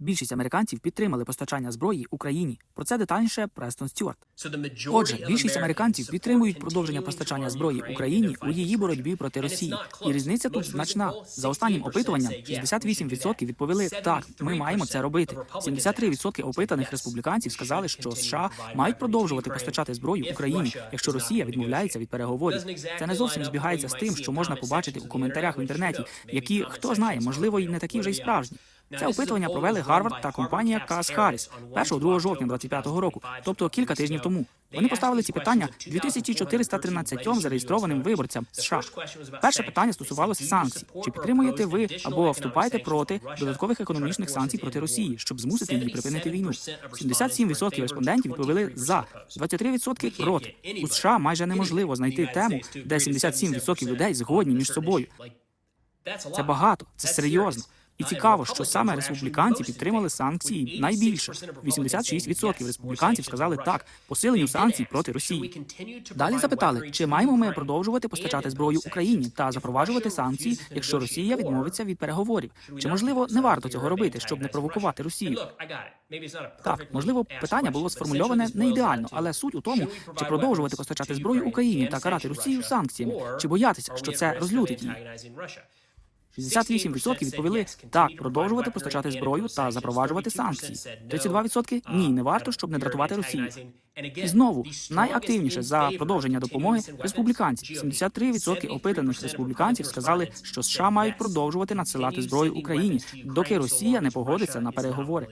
Більшість американців підтримали постачання зброї Україні. Про це детальніше Престон Стюарт. Отже, більшість американців підтримують продовження постачання зброї Україні у її боротьбі проти Росії. І різниця тут значна. За останнім опитуванням 68% відповіли так, ми маємо це робити. 73% опитаних республіканців сказали, що США мають продовжувати постачати зброю Україні, якщо Росія відмовляється від переговорів. Це не зовсім збігається з тим, що можна побачити у коментарях в інтернеті, які хто знає, можливо, і не такі вже й справжні. Це опитування провели Гарвард та компанія Кас Харріс 1-2 жовтня 25-го року, тобто кілька тижнів тому. Вони поставили ці питання 2413 зареєстрованим виборцям США. Перше питання стосувалося санкцій. Чи підтримуєте ви або вступаєте проти додаткових економічних санкцій проти Росії, щоб змусити її припинити війну? 77% респондентів відповіли за, 23% проти. У США майже неможливо знайти тему, де 77% людей згодні між собою. Це багато, це серйозно. І цікаво, що саме республіканці підтримали санкції найбільше. 86% республіканців сказали так посиленню санкцій проти Росії. Далі запитали, чи маємо ми продовжувати постачати зброю Україні та запроваджувати санкції, якщо Росія відмовиться від переговорів. Чи можливо не варто цього робити, щоб не провокувати Росію? Так, можливо, питання було сформульоване не ідеально, але суть у тому, чи продовжувати постачати зброю Україні та карати Росію санкціями, чи боятися, що це розлютить її. 68% відповіли так, продовжувати постачати зброю та запроваджувати санкції. 32% ні, не варто, щоб не дратувати Росію. І знову найактивніше за продовження допомоги республіканці. 73% опитаних республіканців сказали, що США мають продовжувати надсилати зброю Україні, доки Росія не погодиться на переговори.